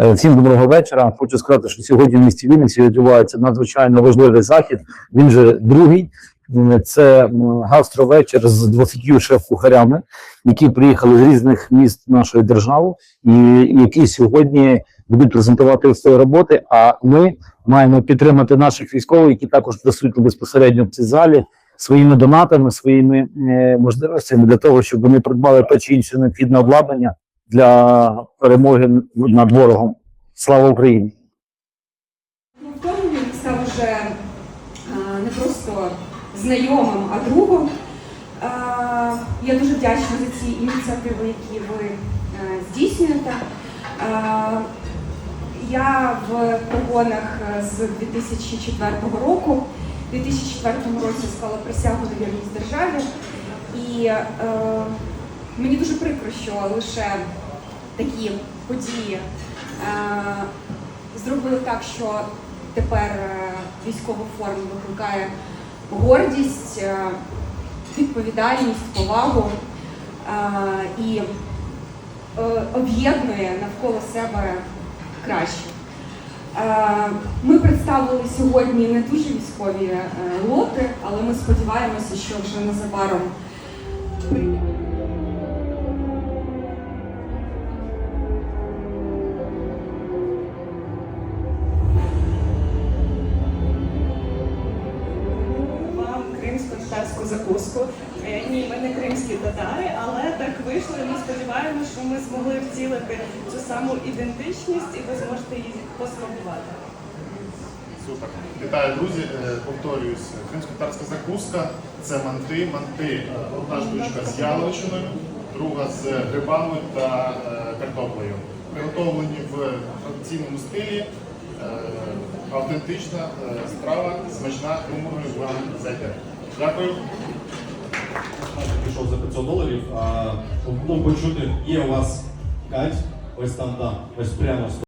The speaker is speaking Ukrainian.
Е, Всім доброго вечора. Хочу сказати, що сьогодні в місті Вінниці відбувається надзвичайно важливий захід. Він же другий. Це м, гастровечір з 20 шеф-кухарями, які приїхали з різних міст нашої держави, і які сьогодні будуть презентувати свої роботи. А ми маємо підтримати наших військових, які також присутні безпосередньо в цій залі своїми донатами, своїми е, можливостями для того, щоб вони придбали те чи інше необхідне обладнання для перемоги над ворогом. Слава Україні! Ну, в тому він став вже а, не просто знайомим, а другом. А, Я дуже вдячна за ці ініціативи, які ви е, здійснюєте. Я в погонах е, з 2004 року. У 2004 році склала присягу на вірність державі. І е, мені дуже прикро, що лише такі події е, зробили так, що тепер е, військова форма викликає гордість, е, відповідальність, повагу і об'єднує навколо себе краще. Ми представили сьогодні не дуже військові лоти, але ми сподіваємося, що вже незабаром закуску. Е, Ні, ми не кримські татари, але так вийшло. Ми сподіваємося, що ми змогли втілити цю саму ідентичність, і ви зможете її поспробувати. Супер. Вітаю, друзі. Е, Повторююсь, кримсько-татарська закуска це манти. Манти одна штучка з яловичиною, друга з грибами та е, картоплею. Приготовлені в традиційному стилі. Автентична страва, смачна, думаю, вам зайде. Дякую. Пішов за 500 доларів, а ну, почути, є у вас Кать, ось там, да, ось прямо